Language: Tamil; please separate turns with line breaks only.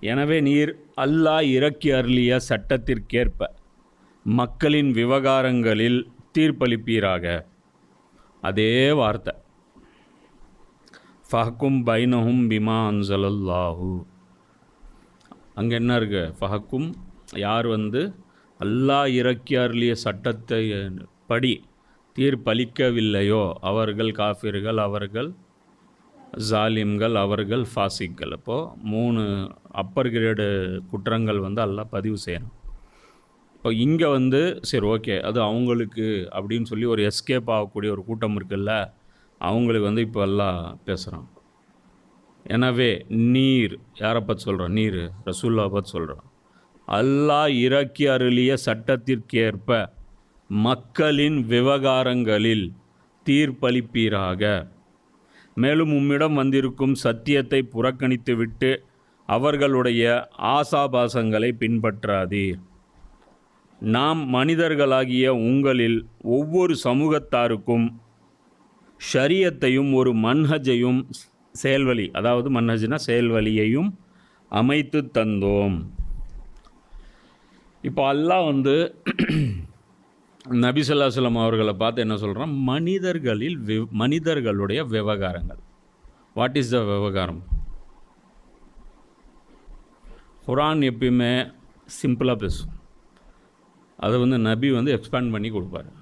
எனவே நீர் அல்லாஹ் இறக்கி அருளிய சட்டத்திற்கேற்ப மக்களின் விவகாரங்களில் தீர்ப்பளிப்பீராக. அதே வார்த்தை. ஃபஹக்கும் பைனஹும் பிமா அன்சலல்லாஹூ. அங்கே என்ன இருக்கு? ஃபஹக்கும் யார் வந்து அல்லாஹ் இறக்கி அருளிய சட்டத்தை படி தீர்ப்பளிக்கவில்லையோ அவர்கள் காஃபிர்கள் அவர்கள் ஜாலிம்கள் அவர்கள் ஃபாசிக்கள். அப்போது மூணு அப்பர் கிரேடு குற்றங்கள் வந்து எல்லாம் பதிவு செய்யணும். இப்போ இங்கே வந்து சரி ஓகே அது அவங்களுக்கு அப்படின்னு சொல்லி ஒரு எஸ்கேப் ஆகக்கூடிய ஒரு கூட்டம் இருக்குல்ல அவங்களுக்கு வந்து இப்போ எல்லாம் பேசுகிறோம் எனவே நீர் யாரை பற்றி சொல்கிறோம் நீர் ரசூல்லா பற்றி சொல்கிறோம் அல்லாஹ் இறக்கி அருளிய சட்டத்திற்கேற்ப மக்களின் விவகாரங்களில் தீர்ப்பளிப்பீராக. மேலும் உம்மிடம் வந்திருக்கும் சத்தியத்தை புறக்கணித்துவிட்டு அவர்களுடைய ஆசாபாசங்களை பின்பற்றாதீர். நாம் மனிதர்களாகிய உங்களில் ஒவ்வொரு சமூகத்தாருக்கும் ஷரியத்தையும் ஒரு மன்ஹஜையும் செயல்வழி அதாவது மன்ஹஜ்னா செயல்வழியையும் அமைத்து தந்தோம். இப்போ அல்லாஹ் வந்து நபி ஸல்லல்லாஹு அவர்களை பார்த்து என்ன சொல்கிறான் மனிதர்களில் வி மனிதர்களுடைய விவகாரங்கள். வாட் இஸ் த விவகாரம்? குரான் எப்பயுமே சிம்பிளாக பேசும். அதை வந்து நபி வந்து எக்ஸ்பேண்ட் பண்ணி கொடுப்பாரு.